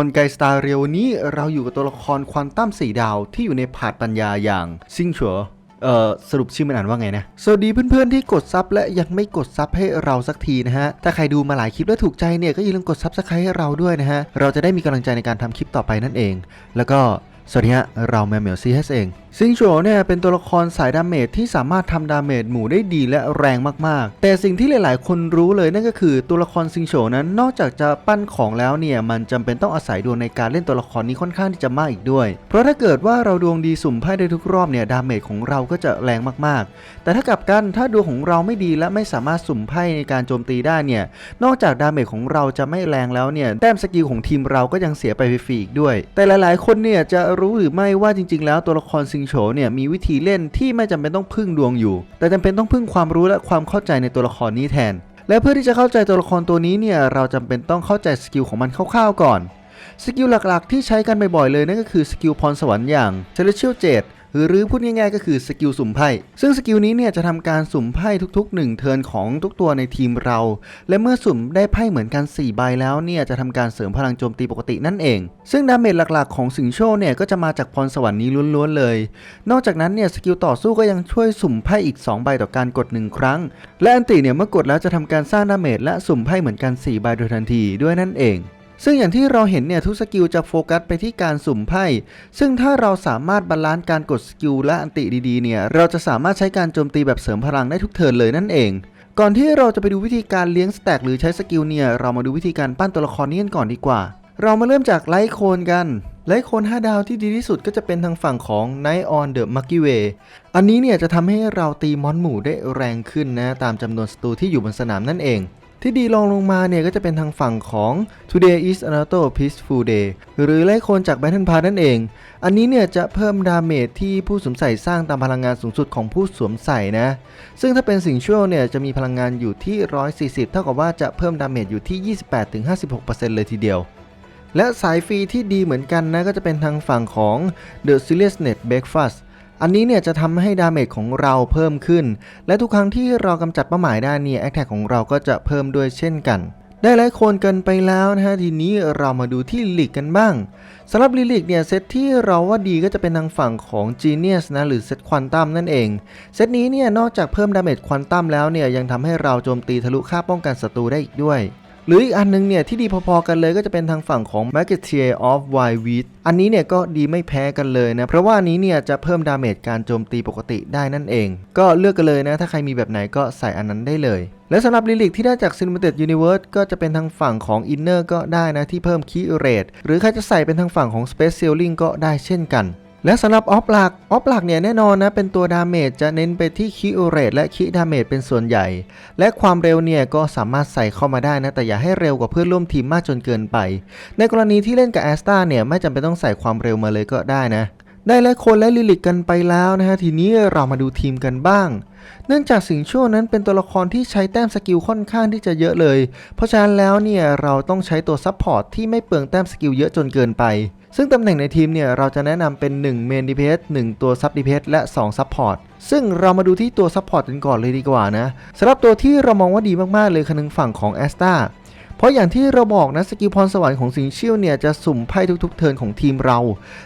ฮอนไกสตาร์เรียววันนี้เราอยู่กับตัวละครควอนตัมสี่ดาวที่อยู่ในผาดปัญญาอย่างซิงชัวเอ่อสรุปชื่อมันอ่านว่าไงนะ สวัสดีเพื่อนๆที่กดซับและยังไม่กดซับให้เราสักทีนะฮะ ถ้าใครดูมาหลายคลิปแล้วถูกใจเนี่ยก็อย่าลืมกดซับสไครต์ให้เราด้วยนะฮะ เราจะได้มีกำลังใจในการทำคลิปต่อไปนั่นเอง แล้วก็ สวัสดีฮะ เราแมวเหมียวซีเเอง ซิงโฉเนี่ยเป็นตัวละครสายดาเมจที่สามารถทำดาเมจหมู่ได้ดีและแรงมากๆ แต่สิ่งที่หลาย ๆ คนรู้เลยนั่นก็คือตัวละครซิงโฉนั้นนอกจากจะปั้นของแล้วเนี่ยมันจำเป็นต้องอาศัยดวงในการเล่นตัวละครนี้ค่อนข้างที่จะมากอีกด้วย เพราะถ้าเกิดว่าเราดวงดีสุ่มไพ่ได้ทุกรอบเนี่ยดาเมจของเราก็จะแรงมาก ๆ แต่ถ้ากลับกันถ้าดวงของเราไม่ดีและไม่สามารถสุ่มไพ่ในการโจมตีได้เนี่ยนอกจากดาเมจของเราจะไม่แรงแล้วเนี่ยแต้มสกิลของทีมเราก็ยังเสียไปฟรีอีกด้วย แต่หลาย ๆ คนเนี่ยจะรู้หรือไม่ว่าจริง ๆ แล้วตัวละครซิงโฉเนี่ยมีวิธีเล่นที่ไม่จำเป็นต้องพึ่งดวงอยู่ แต่จำเป็นต้องพึ่งความรู้และความเข้าใจในตัวละครนี้แทน และเพื่อที่จะเข้าใจตัวละครตัวนี้เนี่ยเราจำเป็นต้องเข้าใจสกิลของมันคร่าวๆก่อนสกิลหลักๆ ที่ใช้กันบ่อยๆเลยนั่นก็คือสกิลพรสวรรค์อย่างเซเลเชียลเจด หรือพูดง่ายๆ ก็คือสกิลสุ่มไพ่ ซึ่งสกิลนี้เนี่ยจะทำการสุ่มไพ่ทุกๆ 1 เทิร์นของทุกตัวในทีมเรา และเมื่อสุ่มได้ไพ่เหมือนกัน 4 ใบแล้วเนี่ยจะทำการเสริมพลังโจมตีปกตินั่นเอง ซึ่งดาเมจหลักๆ ของสิงโชเนี่ยก็จะมาจากพรสวรรค์นี้ล้วนๆเลย นอกจากนั้นเนี่ยสกิลต่อสู้ก็ยังช่วยสุ่มไพ่อีก 2 ใบต่อการกด 1 ครั้ง และอันติเนี่ยเมื่อกดแล้วจะทำการสร้างดาเมจและสุ่มไพ่เหมือนกัน4ใบโดยทันทีด้วยนั่นเอง ซึ่งอย่างที่เราเห็นเนี่ยทุกสกิลจะโฟกัสไปที่การสุ่มไพ่ ซึ่งถ้าเราสามารถบาลานซ์การกดสกิลและอันติดีๆเนี่ยเราจะสามารถใช้การโจมตีแบบเสริมพลังได้ทุกเทิร์นเลยนั่นเอง ก่อนที่เราจะไปดูวิธีการเลี้ยงสแต็กหรือใช้สกิลเนี่ยเรามาดูวิธีการปั้นตัวละครนี้กันก่อนดีกว่า เรามาเริ่มจากไลท์โคนกันไลท์โคน5ดาวที่ดีที่สุดก็จะเป็นทางฝั่งของ Night on the Milky Way อันนี้เนี่ยจะทำให้เราตีมอนหมู่ได้แรงขึ้นนะตามจำนวนศัตรูที่อยู่บนสนามนั่นเอง ที่ดีลองลงมาเนี่ยก็จะเป็นทางฝั่งของ Today is another peaceful day หรือไล่โคนจาก Battle Pass นั่นเอง อันนี้เนี่ยจะเพิ่มดาเมจที่ผู้สวมใส่สร้างตามพลังงานสูงสุดของผู้สวมใส่นะ ซึ่งถ้าเป็นสิ่งชั่วเนี่ยจะมีพลังงานอยู่ที่ 140 เท่ากับว่าจะเพิ่มดาเมจอยู่ที่ 28-56%เลยทีเดียว และสายฟรีที่ดีเหมือนกันนะก็จะเป็นทางฝั่งของ The Serious Net Breakfast อันนี้เนี่ยจะทำให้ดาเมจของเราเพิ่มขึ้น และทุกครั้งที่เรากำจัดเป้าหมายได้เนี่ยแอคแท็กของเราก็จะเพิ่มด้วยเช่นกันได้หลายคนกันไปแล้วนะฮะทีนี้เรามาดูที่ลิกกันบ้างสำหรับลิลิกเนี่ยเซตที่เราว่าดีก็จะเป็นทางฝั่งของ Genius นะหรือเซตควอนตัมนั่นเอง เซตนี้เนี่ยนอกจากเพิ่มดาเมจควอนตัมแล้วเนี่ยยังทำให้เราโจมตีทะลุค่าป้องกันศัตรูได้อีกด้วย หรืออีกอันนึงเนี่ยที่ดีพอๆกันเลยก็จะเป็นทางฝั่งของ m a g e t i e r of Wild Wheat อันนี้เนี่ยก็ดีไม่แพ้กันเลยนะ เพราะว่านี้เนี่ยจะเพิ่มดาเมจการโจมตีปกติได้นั่นเอง ก็เลือกกันเลยนะ ถ้าใครมีแบบไหนก็ใส่อันนั้นได้เลย และสำหรับลิลิกที่ได้จาก Cinematic Universe ก็จะเป็นทางฝั่งของ Inner ก็ได้นะที่เพิ่มคีเรทหรือใครจะใส่เป็นทางฝั่งของ Space Ceiling ก็ได้เช่นกัน และสำหรับออฟหลักออฟหลักเนี่ยแน่นอนนะเป็นตัวดาเมจจะเน้นไปที่คิโอเรตและคิดาเมจเป็นส่วนใหญ่ และความเร็วเนี่ยก็สามารถใส่เข้ามาได้นะ แต่อย่าให้เร็วกว่าเพื่อนร่วมทีมมากจนเกินไป ในกรณีที่เล่นกับแอสตาเนี่ยไม่จำเป็นต้องใส่ความเร็วมาเลยก็ได้นะ ได้และคนและลิลิกกันไปแล้วนะฮะทีนี้เรามาดูทีมกันบ้าง เนื่องจากสิงโช่วนั้นเป็นตัวละครที่ใช้แต้มสกิลค่อนข้างที่จะเยอะเลย เพราะฉะนั้นแล้วเนี่ยเราต้องใช้ตัวซับพอร์ตที่ไม่เปลืองแต้มสกิลเยอะจนเกินไป ซึ่งตำแหน่งในทีมเนี่ยเราจะแนะนำเป็น1เมนดีเพส1ตัวซับดีเพสและ2ซับพอร์ตซึ่งเรามาดูที่ตัวซับพอร์ตกันก่อนเลยดีกว่านะสำหรับตัวที่เรามองว่าดีมากๆเลยคือหนึ่งฝั่งของแอสตาเพราะอย่างที่เราบอกนะสกิลพรสวรรค์ของสิงชิวเนี่ยจะสุ่มไพ่ทุกๆเทิร์นของทีมเรา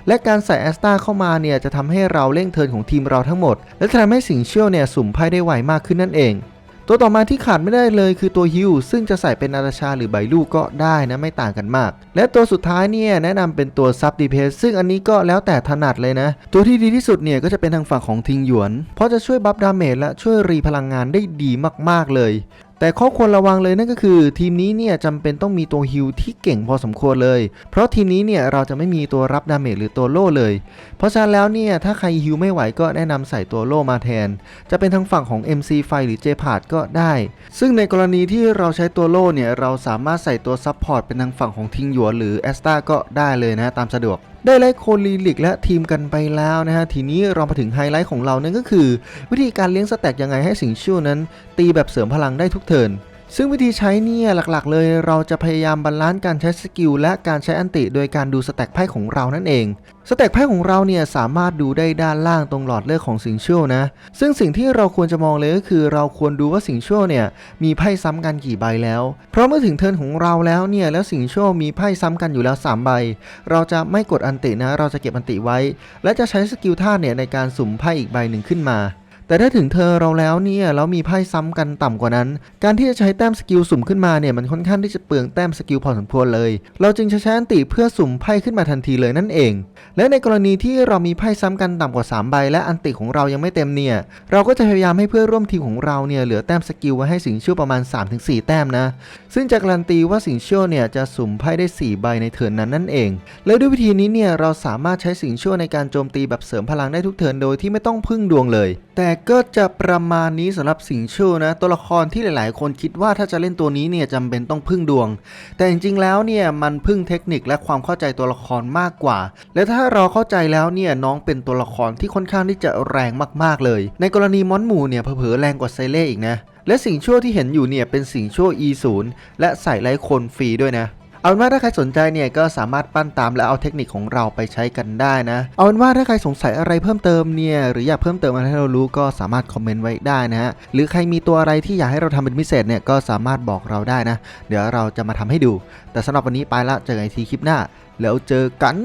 และการใส่แอสตาเข้ามาเนี่ยจะทำให้เราเร่งเทิร์นของทีมเราทั้งหมด และทำให้สิงชิวเนี่ยสุ่มไพ่ได้ไวมากขึ้นนั่นเอง ตัวต่อมาที่ขาดไม่ได้เลยคือตัวฮิวซึ่งจะใส่เป็นอาตาชาหรือใบลูกก็ได้นะไม่ต่างกันมาก และตัวสุดท้ายเนี่ยแนะนำเป็นตัวซับดีเพสซึ่งอันนี้ก็แล้วแต่ถนัดเลยนะ ตัวที่ดีที่สุดเนี่ยก็จะเป็นทางฝั่งของทิงหยวน เพราะจะช่วยบัฟดาเมจและช่วยรีพลังงานได้ดีมากๆเลย แต่ข้อควรระวังเลยนั่นก็คือ ทีมนี้เนี่ยจำเป็นต้องมีตัวฮิลที่เก่งพอสมควรเลย เพราะทีมนี้เนี่ยเราจะไม่มีตัวรับดาเมจหรือตัวโล่เลย เพราะฉะนั้นแล้วเนี่ยถ้าใครฮิลไม่ไหวก็แนะนำใส่ตัวโล่มาแทน จะเป็นทางฝั่งของ MC ไฟหรือ j p a d ก็ได้ ซึ่งในกรณีที่เราใช้ตัวโล่เนี่ยเราสามารถใส่ตัวซับพอร์ตเป็นทางฝั่งของทิงหยวนหรือแอสตาก็ได้เลยนะตามสะดวก ได้ไลท์โคลีลิกและทีมกันไปแล้วนะฮะ ทีนี้เรามาถึงไฮไลท์ของเรานั่นก็คือ วิธีการเลี้ยงสแต็กยังไงให้สิงชิวนั้น ตีแบบเสริมพลังได้ทุกเทิร์น ซึ่งวิธีใช้เนี่ยหลักๆ เลยเราจะพยายามบาลานซ์การใช้สกิลและการใช้อันติ โดยการดูสแต็กไพ่ของเรานั่นเอง สแต็กไพ่ของเราเนี่ยสามารถดูได้ด้านล่างตรงหลอดเลือดของสิงชั่วนะ ซึ่งสิ่งที่เราควรจะมองเลยก็คือ เราควรดูว่าสิงชั่วเนี่ยมีไพ่ซ้ำกันกี่ใบแล้ว เพราะเมื่อถึงเทิร์นของเราแล้วเนี่ยแล้วสิงชั่วมีไพ่ซ้ำกันอยู่แล้ว 3 ใบ เราจะไม่กดอันตินะ เราจะเก็บอันติไว้ และจะใช้สกิลท่าเนี่ยในการสุ่มไพ่อีกใบหนึ่งขึ้นมา แต่ถ้าถึงเธอเราแล้วเนี่ยแล้วมีไพ่ซ้ำกันต่ำกว่านั้น การที่จะใช้แต้มสกิลสุ่มขึ้นมาเนี่ยมันค่อนข้างที่จะเปลืองแต้มสกิลพอสมควรเลย เราจึงใช้อันติเพื่อสุ่มไพ่ขึ้นมาทันทีเลยนั่นเอง และในกรณีที่เรามีไพ่ซ้ำกันต่ำกว่า 3 ใบ และอันติของเรายังไม่เต็มเนี่ยเราก็จะพยายามให้เพื่อนร่วมทีมของเราเนี่ยเหลือแต้มสกิลไว้ให้สิงชั่วประมาณ 3-4 แต้มนะ ซึ่งจะการันตีว่าสิงชั่วเนี่ยจะสุ่มไพ่ได้ 4 ใบในเทิร์นนั้นนั่นเอง และด้วยวิธีนี้เนี่ยเราสามารถใช้สิงชั่วในการโจมตีแบบเสริมพลังได้ทุกเทิร์นโดยที่ไม่ต้องพึ่งดวงเลย แต่ก็จะประมาณนี้สำหรับสิงชั่วนะตัวละครที่หลาย ๆ คนคิดว่าถ้าจะเล่นตัวนี้เนี่ยจำเป็นต้องพึ่งดวง แต่จริง ๆ แล้วเนี่ยมันพึ่งเทคนิคและความเข้าใจตัวละครมากกว่า และถ้าเราเข้าใจแล้วเนี่ยน้องเป็นตัวละครที่ค่อนข้างที่จะแรงมาก ๆ เลย ในกรณีมอนหมูเนี่ยเผลอแรงกว่าไซเล่อีกนะและสิ่งชั่วที่เห็นอยู่เนี่ยเป็นสิ่งชั่ว E0 และใส่ไลท์คนฟรีด้วยนะ เอาเป็นว่าถ้าใครสนใจเนี่ยก็สามารถปั้นตามและเอาเทคนิคของเราไปใช้กันได้นะ เอาเป็นว่าถ้าใครสงสัยอะไรเพิ่มเติมเนี่ยหรืออยากเพิ่มเติมอะไรให้เรารู้ก็สามารถคอมเมนต์ไว้ได้นะฮะหรือใครมีตัวอะไรที่อยากให้เราทำเป็นพิเศษเนี่ยก็สามารถบอกเราได้นะ เดี๋ยวเราจะมาทำให้ดู แต่สำหรับวันนี้ไปละเจอกันอีกทีคลิปหน้า แล้วเจอกัน